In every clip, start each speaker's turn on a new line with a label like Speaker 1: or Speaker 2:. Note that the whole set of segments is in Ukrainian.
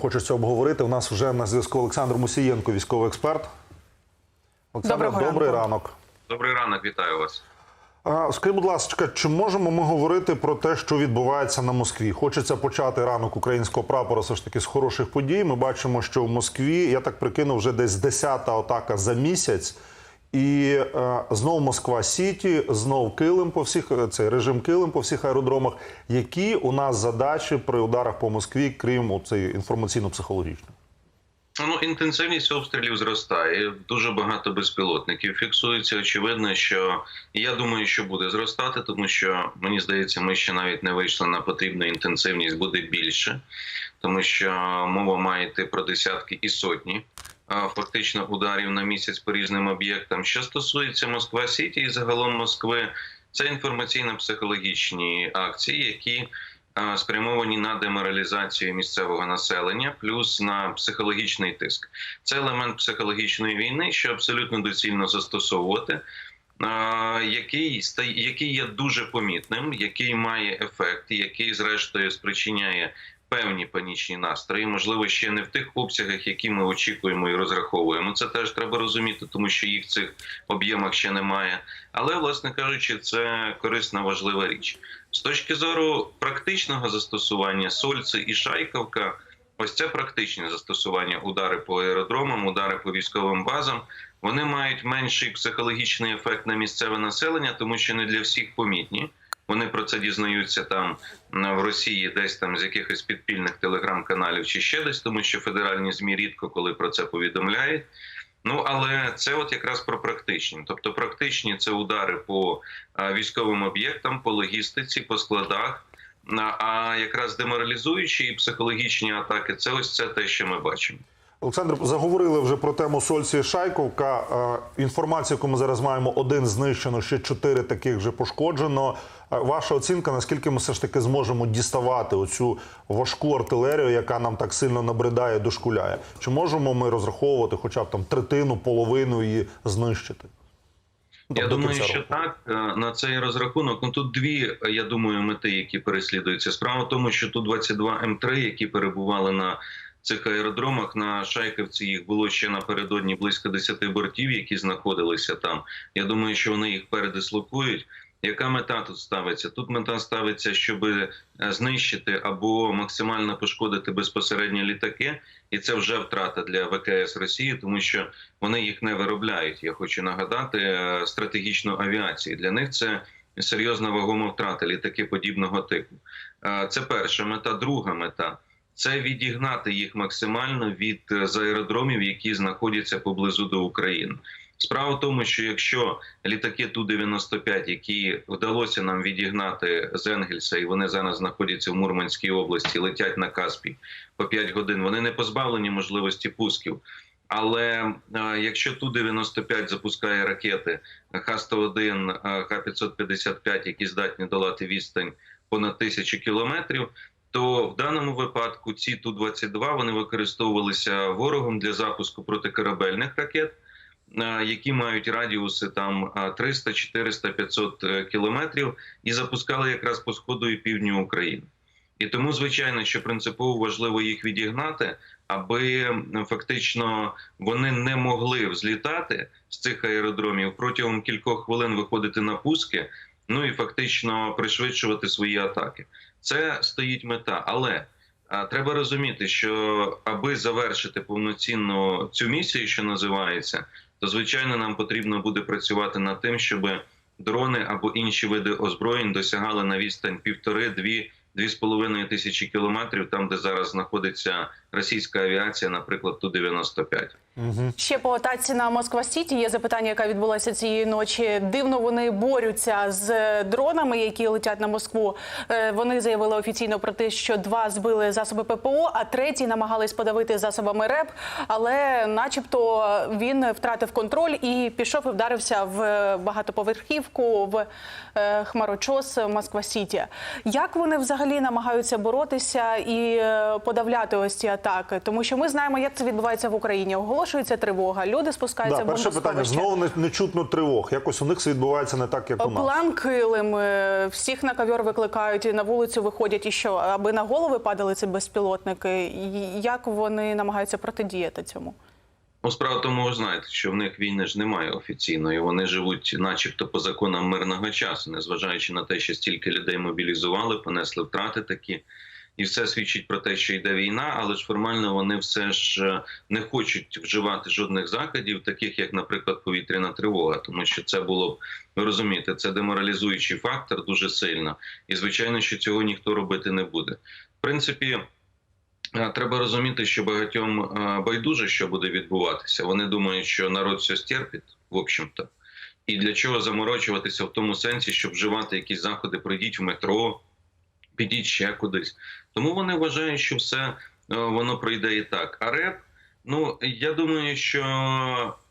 Speaker 1: хочеться обговорити. У нас вже на зв'язку Олександр Мусієнко, військовий експерт. Олександр,
Speaker 2: Доброго
Speaker 1: добрий
Speaker 2: ранку.
Speaker 1: ранок.
Speaker 3: Добрий ранок, вітаю вас.
Speaker 1: А, Скажіть, будь ласка, чи можемо ми говорити про те, що відбувається на Москві? Хочеться почати ранок українського прапора все ж таки з хороших подій. Ми бачимо, що в Москві, я так прикинув, вже десь 10-та атака за місяць. І е, знов Москва Сіті, знов Килим по всіх е, цей режим Килим по всіх аеродромах. Які у нас задачі при ударах по Москві, крім оцеї інформаційно-психологічної?
Speaker 3: Ну, інтенсивність обстрілів зростає. Дуже багато безпілотників фіксується. Очевидно, що я думаю, що буде зростати, тому що мені здається, ми ще навіть не вийшли на потрібну інтенсивність, буде більше, тому що мова має йти про десятки і сотні. Фактично ударів на місяць по різним об'єктам. Що стосується Москва Сіті і загалом Москви, це інформаційно-психологічні акції, які спрямовані на деморалізацію місцевого населення, плюс на психологічний тиск. Це елемент психологічної війни, що абсолютно доцільно застосовувати. Який який є дуже помітним, який має ефект, який, зрештою, спричиняє певні панічні настрої, можливо, ще не в тих обсягах, які ми очікуємо і розраховуємо. Це теж треба розуміти, тому що їх в цих об'ємах ще немає. Але, власне кажучи, це корисна важлива річ. З точки зору практичного застосування Сольце і Шайковка, ось це практичне застосування удари по аеродромам, удари по військовим базам. Вони мають менший психологічний ефект на місцеве населення, тому що не для всіх помітні. Вони про це дізнаються там в Росії, десь там з якихось підпільних телеграм-каналів чи ще десь, тому що федеральні змі рідко коли про це повідомляють. Ну але це от якраз про практичні. Тобто, практичні це удари по військовим об'єктам, по логістиці, по складах. А якраз деморалізуючі і психологічні атаки це ось це те, що ми бачимо.
Speaker 1: Олександр, заговорили вже про тему Сольці і Шайковка. Е, Інформацію, яку ми зараз маємо, один знищено, ще чотири таких вже пошкоджено. Е, Ваша оцінка, наскільки ми все ж таки зможемо діставати оцю важку артилерію, яка нам так сильно набридає, дошкуляє? Чи можемо ми розраховувати хоча б там третину, половину її знищити? Ну,
Speaker 3: Я
Speaker 1: до
Speaker 3: думаю, що так е, на цей розрахунок. Ну тут дві, я думаю, мети, які переслідуються. Справа в тому, що ту 22 М3, які перебували на цих аеродромах на Шайківці, їх було ще напередодні близько 10 бортів, які знаходилися там. Я думаю, що вони їх передислокують. Яка мета тут ставиться? Тут мета ставиться, щоб е, знищити або максимально пошкодити безпосередньо літаки, і це вже втрата для ВКС Росії, тому що вони їх не виробляють. Я хочу нагадати е, стратегічну авіацію. Для них це серйозна вагома втрата літаки подібного типу. Е, Це перша мета. Друга мета це відігнати їх максимально від е, з аеродромів, які знаходяться поблизу до України. Справа в тому, що якщо літаки Ту-95, які вдалося нам відігнати з Енгельса, і вони зараз знаходяться в Мурманській області, летять на Каспій по 5 годин, вони не позбавлені можливості пусків. Але е, якщо Ту-95 запускає ракети Х-101, е, Х-555, які здатні долати відстань понад тисячу кілометрів, то в даному випадку ці Ту-22 вони використовувалися ворогом для запуску протикорабельних ракет, е, які мають радіуси там е, 300, 400, 500 е, кілометрів, і запускали якраз по сходу і півдню України. І тому, звичайно, що принципово важливо їх відігнати, аби фактично вони не могли взлітати з цих аеродромів протягом кількох хвилин виходити на пуски, ну і фактично пришвидшувати свої атаки. Це стоїть мета, але треба розуміти, що аби завершити повноцінно цю місію, що називається, то звичайно нам потрібно буде працювати над тим, щоб дрони або інші види озброєнь досягали на відстань півтори-дві. Дві з половиною тисячі кілометрів, там де зараз знаходиться російська авіація, наприклад, ту 95
Speaker 2: Ще по атаці на Москва Сіті є запитання, яка відбулася цієї ночі. Дивно вони борються з дронами, які летять на Москву. Е, Вони заявили офіційно про те, що два збили засоби ППО, а третій намагались подавити засобами РЕП. Але, начебто, він втратив контроль і пішов і вдарився в багатоповерхівку в е, хмарочос Москва Сіті. Як вони взагалі намагаються боротися і е, подавляти ось ці атаки? Тому що ми знаємо, як це відбувається в Україні. Оголошується тривога. Люди спускаються
Speaker 1: Да,
Speaker 2: в
Speaker 1: перше питання знову не, не чутно тривог. Якось у них все відбувається не так, як у нас.
Speaker 2: План килим, е, всіх на ковер викликають і на вулицю виходять. І що, аби на голови падали ці безпілотники? Як вони намагаються протидіяти цьому?
Speaker 3: Ну, справа тому, ви знаєте, що в них війни ж немає офіційної. Вони живуть, начебто, по законам мирного часу, незважаючи на те, що стільки людей мобілізували, понесли втрати такі. І все свідчить про те, що йде війна, але ж формально вони все ж е, не хочуть вживати жодних заходів, таких як, наприклад, повітряна тривога, тому що це було б ви розумієте, це деморалізуючий фактор дуже сильно. І звичайно, що цього ніхто робити не буде. В принципі, Е, Треба розуміти, що багатьом е, байдуже, що буде відбуватися. Вони думають, що народ все стерпить, в общем-то. І для чого заморочуватися в тому сенсі, щоб вживати якісь заходи, пройдіть в метро, підіть ще кудись. Тому вони вважають, що все е, воно пройде і так. А реп, ну я думаю, що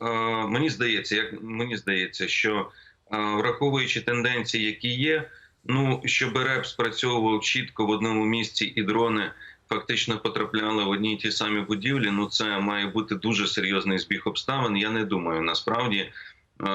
Speaker 3: е, мені здається, як мені здається, що е, враховуючи тенденції, які є, ну щоб реп спрацьовував чітко в одному місці і дрони фактично потрапляли в одні й ті самі будівлі. Ну це має бути дуже серйозний збіг обставин. Я не думаю насправді,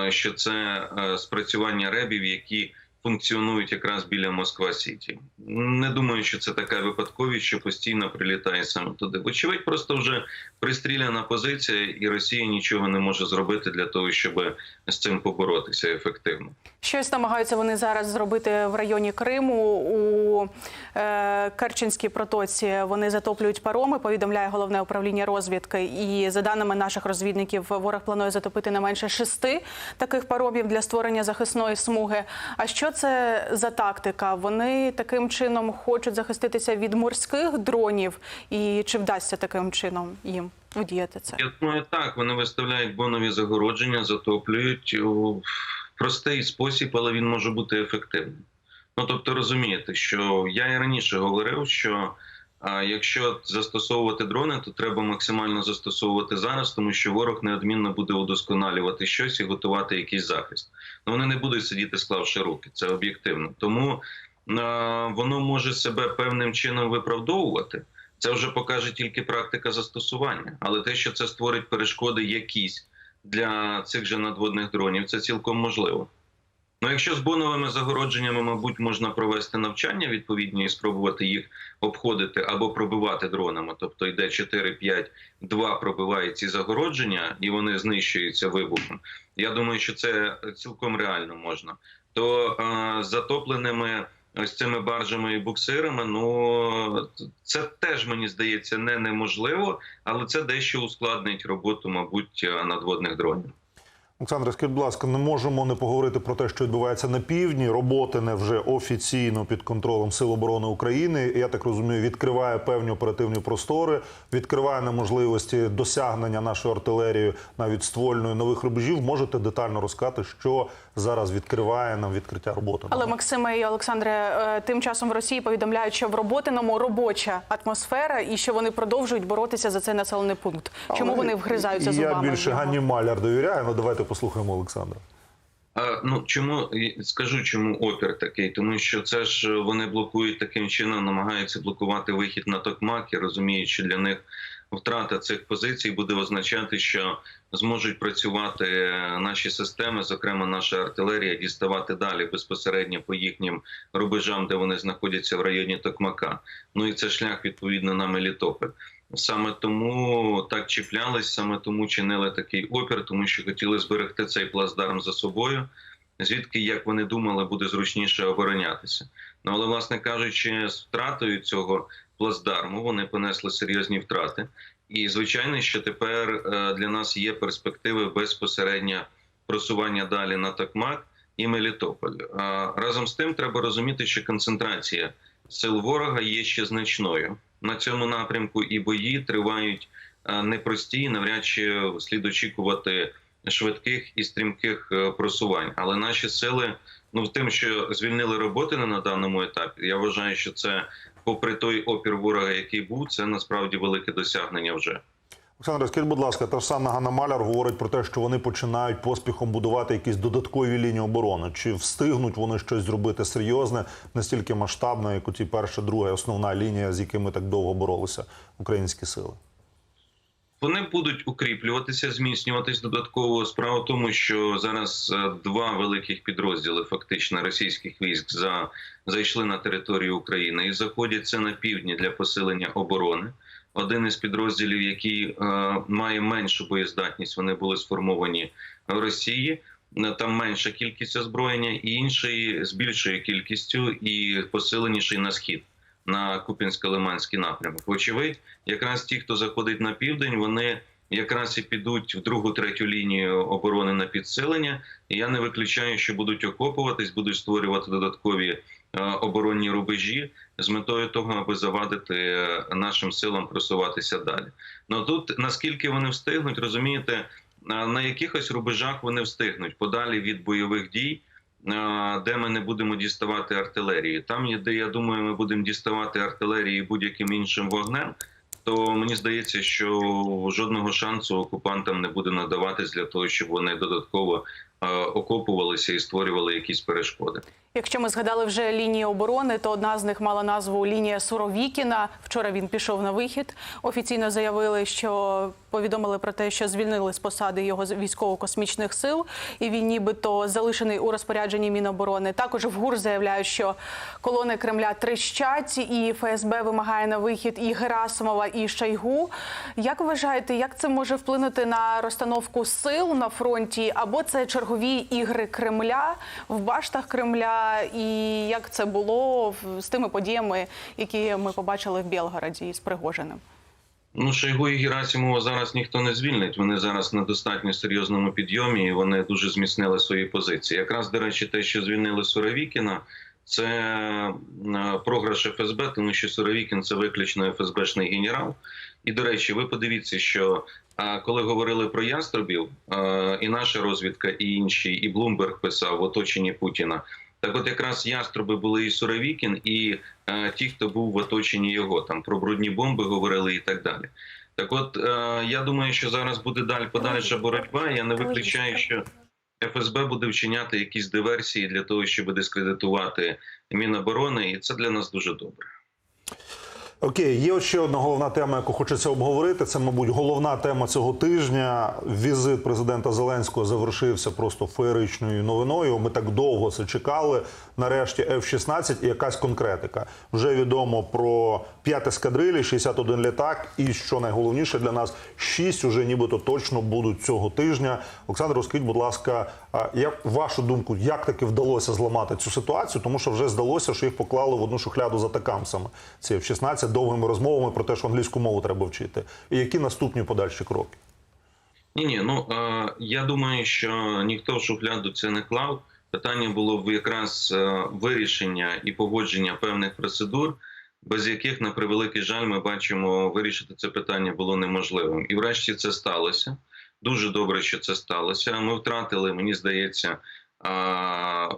Speaker 3: що це спрацювання ребів, які функціонують якраз біля Москва Сіті. Не думаю, що це така випадковість, що постійно прилітає саме туди. Вочевидь, просто вже пристріляна позиція, і Росія нічого не може зробити для того, щоб з цим поборотися ефективно.
Speaker 2: Щось намагаються вони зараз зробити в районі Криму у е, Керченській протоці. Вони затоплюють пароми. Повідомляє головне управління розвідки. І за даними наших розвідників, ворог планує затопити не менше шести таких паромів для створення захисної смуги. А що це за тактика? Вони таким чином хочуть захиститися від морських дронів, і чи вдасться таким чином їм вдіяти це?
Speaker 3: Я думаю, так вони виставляють бонові загородження, затоплюють у простий спосіб, але він може бути ефективним. Ну тобто, розумієте, що я і раніше говорив, що а, якщо застосовувати дрони, то треба максимально застосовувати зараз, тому що ворог неодмінно буде удосконалювати щось і готувати якийсь захист. Ну вони не будуть сидіти, склавши руки, це об'єктивно. Тому а, воно може себе певним чином виправдовувати. Це вже покаже тільки практика застосування, але те, що це створить перешкоди якісь для цих же надводних дронів, це цілком можливо. Ну, якщо з боновими загородженнями, мабуть, можна провести навчання відповідні і спробувати їх обходити або пробивати дронами, тобто йде 4-5, 2 пробиває ці загородження і вони знищуються вибухом. Я думаю, що це цілком реально можна. То е, затопленими ось цими баржами і буксирами, ну це теж мені здається не неможливо, але це дещо ускладнить роботу, мабуть, надводних дронів.
Speaker 1: Олександре, скажіть, будь ласка, не можемо не поговорити про те, що відбувається на півдні. Роботи не вже офіційно під контролем Сил оборони України. Я так розумію, відкриває певні оперативні простори, відкриває неможливості досягнення нашої артилерії навіть ствольної нових рубежів. Можете детально розказати, що зараз відкриває нам відкриття роботи?
Speaker 2: Але Максиме і Олександре, е, тим часом в Росії повідомляють, що в роботиному робоча атмосфера і що вони продовжують боротися за цей населений пункт. Чому
Speaker 1: Але
Speaker 2: вони вгризаються
Speaker 1: я
Speaker 2: зубами?
Speaker 1: Я більше? Ганні Маляр довіряю. Ну давайте послухаємо Олександра.
Speaker 3: Ну чому скажу, чому опір такий? Тому що це ж вони блокують таким чином, намагаються блокувати вихід на Токмак і розуміють, що для них втрата цих позицій буде означати, що зможуть працювати наші системи, зокрема наша артилерія, діставати далі безпосередньо по їхнім рубежам, де вони знаходяться в районі Токмака. Ну і це шлях відповідно на Мелітополь. Саме тому так чіплялись, саме тому чинили такий опір, тому що хотіли зберегти цей плацдарм за собою, звідки, як вони думали, буде зручніше оборонятися. Ну але, власне кажучи, з втратою цього плацдарму вони понесли серйозні втрати. І звичайно, що тепер е, для нас є перспективи безпосередньо просування далі на Токмак і Мелітополь. Разом з тим, треба розуміти, що концентрація сил ворога є ще значною на цьому напрямку, і бої тривають е, непрості. Навряд чи слід очікувати швидких і стрімких е, просувань. Але наші сили, ну в тим, що звільнили роботи на даному етапі, я вважаю, що це, попри той опір ворога, який був, це насправді велике досягнення вже.
Speaker 1: Олександр, скажіть, будь ласка, та ж сама Ганна Маляр говорить про те, що вони починають поспіхом будувати якісь додаткові лінії оборони. Чи встигнуть вони щось зробити серйозне, настільки масштабне, як у ті перша, друга основна лінія, з якими так довго боролися українські сили?
Speaker 3: Вони будуть укріплюватися, зміцнюватись додатково. Справа в тому, що зараз е, два великих підрозділи фактично російських військ за зайшли на територію України і заходяться на півдні для посилення оборони. Один із підрозділів, який е, має меншу боєздатність, вони були сформовані в Росії. Е, Там менша кількість озброєння, і інший з більшою кількістю і посиленіший на схід на Купінсько-Лиманський напрямок. Вочевидь, якраз ті, хто заходить на південь, вони якраз і підуть в другу третю лінію оборони на підсилення. І я не виключаю, що будуть окопуватись, будуть створювати додаткові оборонні рубежі з метою того, аби завадити е, нашим силам просуватися далі. Ну тут наскільки вони встигнуть, розумієте, е, на якихось рубежах вони встигнуть подалі від бойових дій. е, Де ми не будемо діставати артилерії, там є де я думаю, ми будемо діставати артилерії будь-яким іншим вогнем. То мені здається, що жодного шансу окупантам не буде надаватись для того, щоб вони додатково е, окопувалися і створювали якісь перешкоди.
Speaker 2: Якщо ми згадали вже лінії оборони, то одна з них мала назву лінія Суровікіна. Вчора він пішов на вихід. Офіційно заявили, що повідомили про те, що звільнили з посади його військово-космічних сил, і він нібито залишений у розпорядженні Міноборони. Також в ГУР заявляють, що колони Кремля тріщать, і ФСБ вимагає на вихід і Герасимова, і Шойгу. Як вважаєте, як це може вплинути на розстановку сил на фронті? Або це чергові ігри Кремля в баштах Кремля? І як це було з тими подіями, які ми побачили в Білгороді з Пригожиним?
Speaker 3: Ну, Шойгу і Герасимова зараз ніхто не звільнить. Вони зараз на достатньо серйозному підйомі, і вони дуже зміцнили свої позиції. Якраз, до речі, те, що звільнили Суровікіна, це е, програш ФСБ, тому що Суровікін це виключно ФСБшний генерал. І до речі, ви подивіться, що коли говорили про яструбів, е, і наша розвідка, і інші, і Блумберг писав в оточенні Путіна. Так, от якраз яструби були і Суровікін, і е, ті, хто був в оточенні його, там про брудні бомби говорили і так далі. Так, от е, я думаю, що зараз буде далі подальша боротьба. Я не виключаю, що ФСБ буде вчиняти якісь диверсії для того, щоб дискредитувати Міноборони, і це для нас дуже добре.
Speaker 1: Окей, є ще одна головна тема, яку хочеться обговорити. Це, мабуть, головна тема цього тижня. Візит президента Зеленського завершився просто феєричною новиною. Ми так довго це чекали. Нарешті F-16 і якась конкретика. Вже відомо про 5 ескадрилі, 61 літак, і що найголовніше для нас, 6 уже нібито точно будуть цього тижня. Олександр, розкажіть, будь ласка, як вашу думку, як таки вдалося зламати цю ситуацію? Тому що вже здалося, що їх поклали в одну шухляду за атакамсами. Ці F-16 довгими розмовами про те, що англійську мову треба вчити. І які наступні подальші кроки?
Speaker 3: Ні, ні, ну е, я думаю, що ніхто в шухляду це не клав. Питання було в якраз е, вирішення і погодження певних процедур, без яких, на превеликий жаль, ми бачимо, вирішити це питання було неможливим. І врешті це сталося. Дуже добре, що це сталося. Ми втратили, мені здається,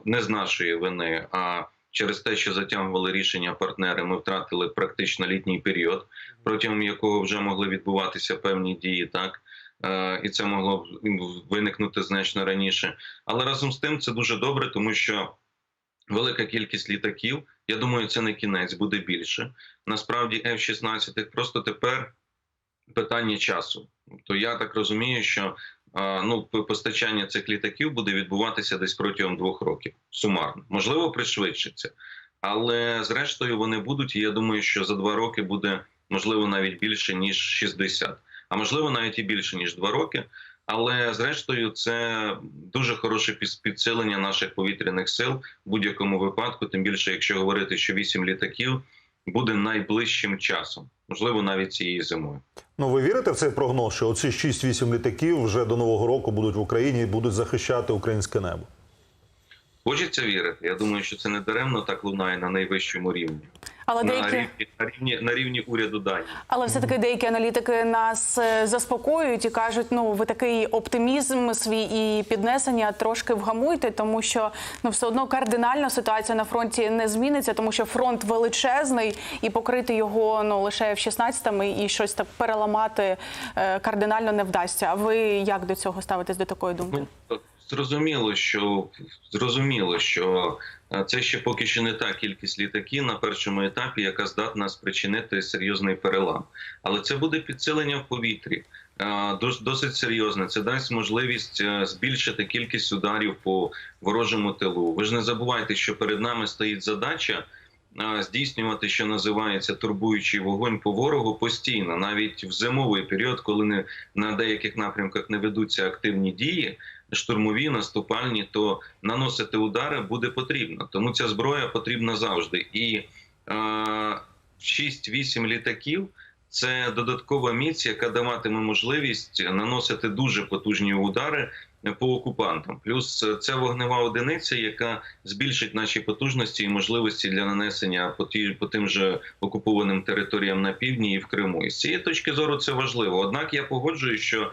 Speaker 3: не з нашої вини, а через те, що затягували рішення партнери, ми втратили практично літній період, протягом якого вже могли відбуватися певні дії, так. Е, і це могло б виникнути значно раніше. Але разом з тим це дуже добре, тому що велика кількість літаків, я думаю, це не кінець, буде більше. Насправді, F-16 просто тепер питання часу. То я так розумію, що е, ну постачання цих літаків буде відбуватися десь протягом двох років. Сумарно, можливо, пришвидшиться, але зрештою вони будуть. І я думаю, що за два роки буде можливо навіть більше ніж 60 а можливо навіть і більше ніж два роки. Але зрештою, це дуже хороше підсилення наших повітряних сил в будь-якому випадку. Тим більше, якщо говорити, що вісім літаків буде найближчим часом, можливо, навіть цієї зимою.
Speaker 1: Ну, ви вірите в цей прогноз, що оці 6-8 літаків вже до нового року будуть в Україні і будуть захищати українське небо?
Speaker 3: Хочеться вірити. Я думаю, що це не даремно так лунає на найвищому рівні.
Speaker 2: Але
Speaker 3: На
Speaker 2: деякі
Speaker 3: рівні, на рівні на рівні уряду Данії.
Speaker 2: Але все таки деякі аналітики нас е, заспокоюють і кажуть: ну ви такий оптимізм свій і піднесення трошки вгамуйте, тому що ну все одно кардинально ситуація на фронті не зміниться, тому що фронт величезний і покрити його ну лише в 16-ми і щось так переламати е, кардинально не вдасться. А ви як до цього ставитесь до такої думки?
Speaker 3: Ну, зрозуміло, що зрозуміло, що Це ще поки що не та кількість літаків на першому етапі, яка здатна спричинити серйозний перелам. Але це буде підсилення в повітрі. Досить серйозне. Це дасть можливість е, збільшити кількість ударів по ворожому тилу. Ви ж не забувайте, що перед нами стоїть задача е, здійснювати, що називається турбуючий вогонь по ворогу постійно, навіть в зимовий період, коли не на деяких напрямках не ведуться активні дії, штурмові, наступальні, то наносити удари буде потрібно. Тому ця зброя потрібна завжди. І е, 6-8 літаків. Це додаткова міць, яка даватиме можливість наносити дуже потужні удари по окупантам. Плюс це вогнева одиниця, яка збільшить наші потужності і можливості для нанесення по ті по тим же окупованим територіям на півдні і в Криму. І з цієї точки зору це важливо. Однак я погоджуюсь, що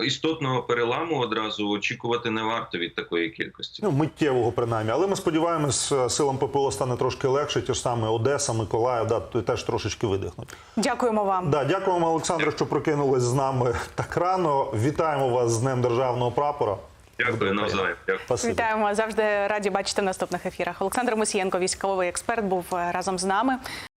Speaker 3: істотного переламу одразу очікувати не варто від такої кількості.
Speaker 1: Ну, миттєвого принаймні. Але ми сподіваємось, е, силам ППО стане трошки легше. Ті ж саме Одеса, Миколаїв, да, теж трошечки видихнуть.
Speaker 2: Дякуємо вам.
Speaker 1: Да, дякуємо, Олександре, що прокинулись з нами так рано. Вітаємо вас з Днем Державного прапора.
Speaker 3: Дякую навзаєм. Дякую.
Speaker 2: Вітаємо завжди раді бачити в наступних ефірах. Олександр Мусієнко, військовий експерт, був е, разом з нами.